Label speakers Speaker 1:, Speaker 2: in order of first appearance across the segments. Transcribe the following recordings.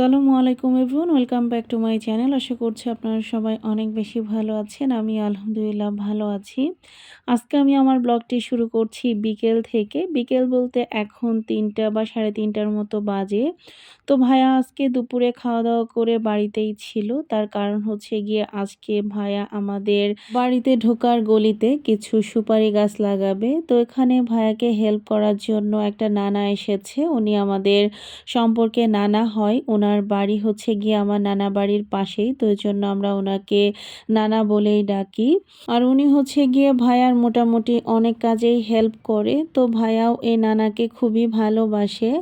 Speaker 1: আসসালামু আলাইকুম everyone, welcome back to my channel. আশা করছি আপনারা সবাই অনেক বেশি ভালো আছেন। আমি আলহামদুলিল্লাহ ভালো আছি। আজকে আমি আমার ব্লগটি শুরু করছি বিকেল থেকে। বিকেল বলতে এখন তিনটা বা সাড়ে তিনটার মতো বাজে। তো ভাইয়া আজকে দুপুরে খাওয়া দাওয়া করে বাড়িতেই ছিল। তার কারণ হচ্ছে গিয়ে আজকে ভাইয়া আমাদের বাড়িতে ঢোকার গলিতে কিছু সুপারি গাছ লাগাবে। তো এখানে ভাইয়াকে হেল্প করার জন্য একটা নানা এসেছে। উনি আমাদের সম্পর্কে নানা হয়। ওনার বাড়ি হচ্ছে গিয়ে আমার নানা বাড়ির পাশেই, তো জন্য আমরা ওনাকে নানা বলেই ডাকি। আর উনি হচ্ছে গিয়ে ভাইয়ার মোটামুটি অনেক কাজেই হেল্প করে, তো ভাইয়াও এই নানাকে খুবই ভালোবাসে।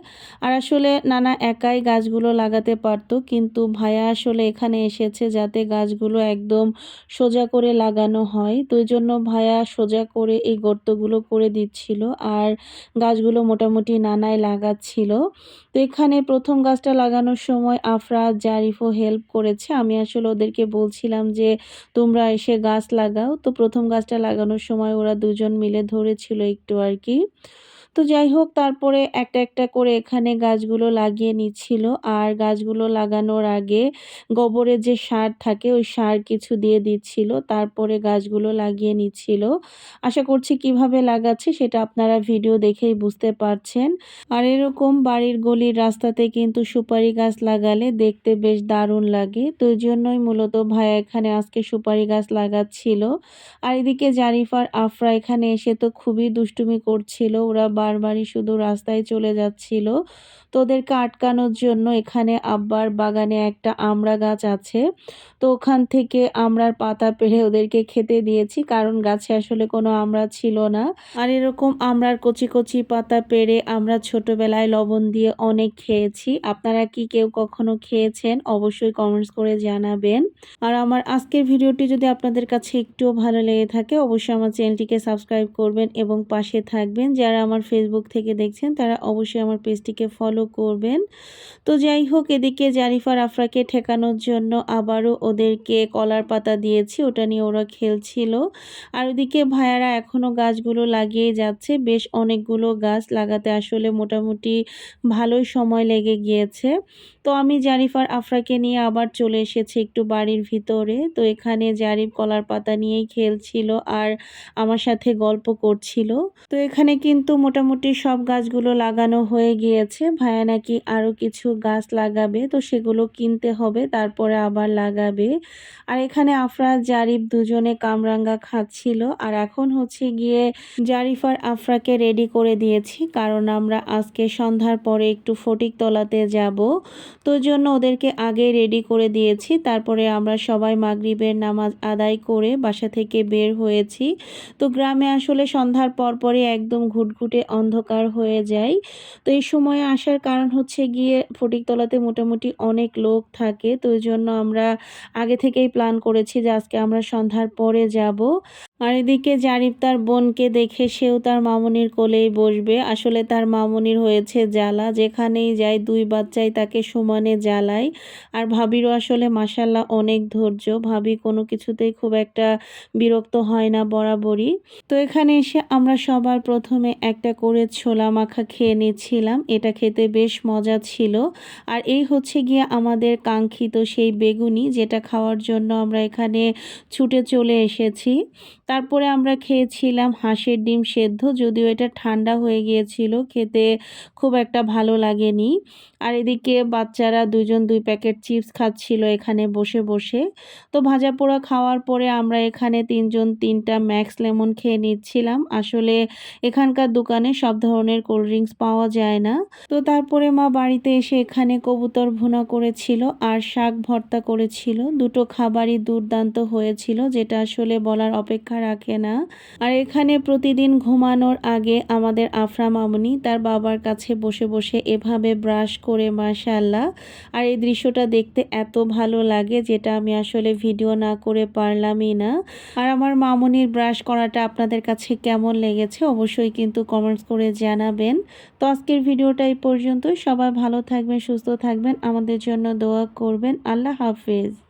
Speaker 1: আর আসলে নানা একাই গাছগুলো লাগাতে পারতো, কিন্তু ভাইয়া আসলে এখানে এসেছে যাতে গাছগুলো একদম সোজা করে লাগানো হয়, তো জন্য ভাইয়া সোজা করে এই গর্তগুলো করে দিচ্ছিল। আর গাছগুলো মোটামুটি নানায় লাগাচ্ছিল। তো এখানে প্রথম গাছটা লাগানোর সময় আফরা জারিফও হেল্প করেছে। আমি আসলে ওদেরকে বলছিলাম যে, তোমরা এসে গাছ লাগাও। তো প্রথম গাছটা লাগানোর সময় ওরা দুজন মিলে ধরেছিল একটু আর কি। তো যাই হোক, তারপরে একটা একটা করে এখানে গাছগুলো লাগিয়ে নিচ্ছিল। আর গাছগুলো লাগানোর আগে গোবরের যে সার থাকে, ওই সার কিছু দিয়ে দিচ্ছিল। তারপরে গাছগুলো লাগিয়ে নিচ্ছিল। আশা করছি কীভাবে লাগাচ্ছে সেটা আপনারা ভিডিও দেখেই বুঝতে পারছেন। আর এরকম বাড়ির গলির রাস্তাতে কিন্তু সুপারি গাছ লাগালে দেখতে বেশ দারুণ লাগে। তো জন্যই মূলত ভাইয়া এখানে আজকে সুপারি গাছ লাগাচ্ছিল। আর এদিকে জারিফার আফরা এখানে এসে তো খুবই দুষ্টুমি করছিল। ওরা বারবারই শুধু রাস্তায় চলে যাচ্ছিল। তো ওদেরকে আটকানোর জন্য এখানে আব্বার বাগানে একটা আমড়া গাছ আছে। তো ওখান থেকে আমড়ার পাতা পেড়ে ওদেরকে খেতে দিয়েছি, কারণ গাছে আসলে কোনো আমড়া ছিল না। আর এরকম আমড়ার কচি কচি পাতা পেড়ে আমরা ছোটবেলায় লবণ দিয়ে অনেক খেয়েছি। আপনারা কি কেউ কখনো খেয়েছেন? অবশ্যই কমেন্টস করে জানাবেন। আর আমার আজকের ভিডিওটি যদি আপনাদের কাছে একটুও ভালো লেগে থাকে, অবশ্যই আমার চ্যানেলটিকে সাবস্ক্রাইব করবেন এবং পাশে থাকবেন। যারা আমার ফেসবুক থেকে দেখছেন, তারা অবশ্যই আমার পেজটিকে ফলো করবেন। তো যাই হোক, এদিকে জারিফার আফরাকে ঠেকানোর জন্য আবারও ওদেরকে কলার পাতা দিয়েছি, ওটা নিয়ে ওরা খেলছিল। আর ওদিকে ভাইয়ারা এখনও গাছগুলো লাগিয়ে যাচ্ছে, বেশ অনেকগুলো গাছ লাগাতে আসলে মোটামুটি ভালোই সময় লেগে গিয়েছে। তো আমি জারিফার আফরাকে নিয়ে আবার চলে এসেছি একটু বাড়ির ভিতরে। তো এখানে জারিফ কলার পাতা নিয়েই খেলছিল আর আমার সাথে গল্প করছিল। তো এখানে কিন্তু মোটামুটি সব গাছগুলো লাগানো হয়ে গিয়েছে। ভাইয়া নাকি আরও কিছু গাছ লাগাবে, তো সেগুলো কিনতে হবে, তারপরে আবার লাগাবে। আর এখানে আফরা জারিফ দুজনে কামরাঙ্গা খাচ্ছিল। আর এখন হচ্ছে গিয়ে জারিফার আফরাকে রেডি করে দিয়েছি, কারণ আমরা আজকে সন্ধ্যার পরে একটু ফটিক তলাতে যাব। তো জন্য ওদেরকে আগে রেডি করে দিয়েছি, তারপরে আমরা সবাই মাগরিবের নামাজ আদায় করে বাসা থেকে বের হয়েছি। তো গ্রামে আসলে সন্ধ্যার পরপরই একদম ঘুটঘুটে অন্ধকার হয়ে যায়। তো এই সময়ে আসার কারণ হচ্ছে গিয়ে ফটিকতলাতে মোটামুটি অনেক লোক থাকে। তো ওই জন্য আমরা আগে থেকেই প্ল্যান করেছি যে আজকে আমরা সন্ধ্যার পরে যাব। আর এদিকে জারিফ তার বোনকে দেখে সেও তার মামনির কোলেই বসবে। আসলে তার মামনির হয়েছে জ্বালা। যেখানেই যায় দুই বাচ্চাই তাকে সমানে জ্বালায়। আর ভাবিরও আসলে মাসাল্লাহ অনেক ধৈর্য। ভাবি কোনো কিছুতেই খুব একটা বিরক্ত হয় না বরাবরই। তো এখানে এসে আমরা সবার প্রথমে একটা করে ছোলা মাখা খেয়ে নিচ্ছিলাম। এটা খেতে বেশ মজা ছিল। আর এই হচ্ছে গিয়ে আমাদের কাঙ্ক্ষিত সেই বেগুনি, যেটা খাওয়ার জন্য আমরা এখানে ছুটে চলে এসেছি। তারপরে আমরা খেয়েছিলাম হাঁসের ডিম সেদ্ধ, যদিও এটা ঠান্ডা হয়ে গিয়েছিল, খেতে খুব একটা ভালো লাগেনি। আর এদিকে বাচ্চারা দুজন দুই প্যাকেট চিপস খাচ্ছিল এখানে বসে বসে। তো ভাজা পোড়া খাওয়ার পরে আমরা এখানে তিনজন তিনটা ম্যাক্স লেমন খেয়ে নিচ্ছিলাম। আসলে এখানকার দোকানে সব ধরনের কোল্ড ড্রিঙ্কস পাওয়া যায় না। তো তারপরে মা বাড়িতে এসে এখানে কবুতর ভুনা করেছিল আর শাক ভর্তা করেছিল। দুটো খাবারই দুর্দান্ত হয়েছিল, যেটা আসলে বলার অপেক্ষা রাখে না। আর এখানে প্রতিদিন ঘুমানোর আগে আমাদের আফরা মামনি তার বাবার কাছে বসে বসে এভাবে ব্রাশ করে মাশাল্লাহ আর এই দৃশ্যটা দেখতে এত ভালো লাগে যেটা আমি আসলে ভিডিও না করে পারলামই না। আর আমার মামনির ব্রাশ করাটা আপনাদের কাছে কেমন লেগেছে অবশ্যই কিন্তু কমেন্টস করে জানাবেন। তো আজকের ভিডিওটা এই পর্যন্ত সবাই ভালো থাকবেন, সুস্থ থাকবেন। আমাদের জন্য দোয়া করবেন। আল্লাহ হাফেজ।